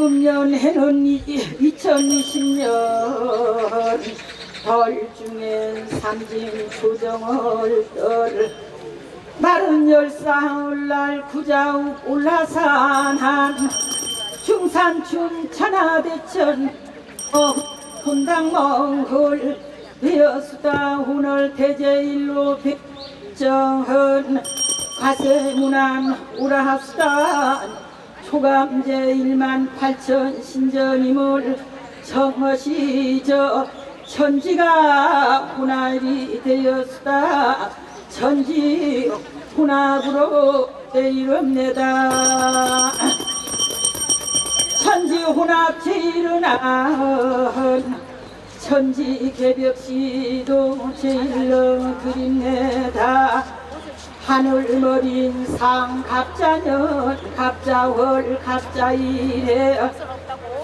금년 해는 2020년 덜 중에 삼진 조정을 떨 마른 열사흘날 구자욱 올라산한 중산춘 천하대천 어 혼당 멍글 되었수다 오늘 대제일로 백정은 과세문안 오라합수다 초감제 1만 8천 신전임을 정허시저 천지가 혼합이 되었수다. 천지 혼합으로 이릅니다. 천지 혼합 제일은한 천지 개벽시도 제일러 드립니다 하늘머린 상갑자년 갑자월 갑자일에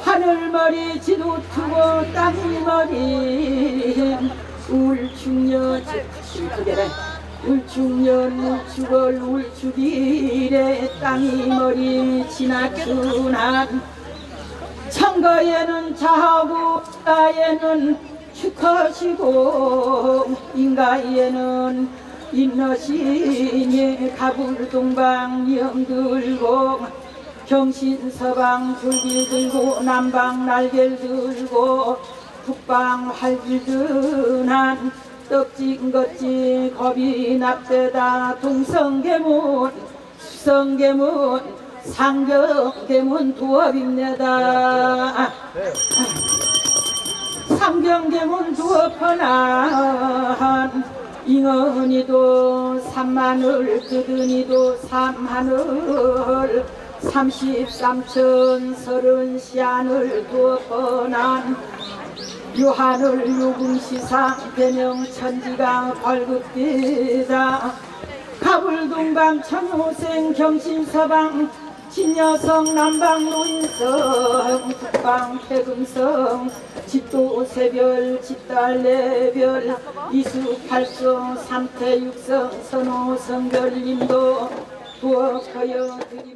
하늘머리 지도투고 땅머리. 울충년 그래 울충년 울축월 울축일에 땅이 머리 지나춘한 청거에는 자하고 가에는 축하시고 인가에는 인너시니 가불동방 영들고 경신서방 줄길 들고 남방 날개를 들고 북방 활길 드난 떡진 것지 겁이 납대다. 동성계문 수성계문 상경계문 두업입니다. 상경계문 두업하난 잉어니도 삼마늘 뜨드니도 삼하늘 삼십삼천 서른 시안을 두어 뻔한 유하늘 유금시상 배명 천지가 벌긋기다 가불동방 천호생 경신서방 진여성 남방 노인성 북방 태금성 집도 세별 집달래별 이수팔성 삼태육성 선호성별 님도 부엌하여 드립니다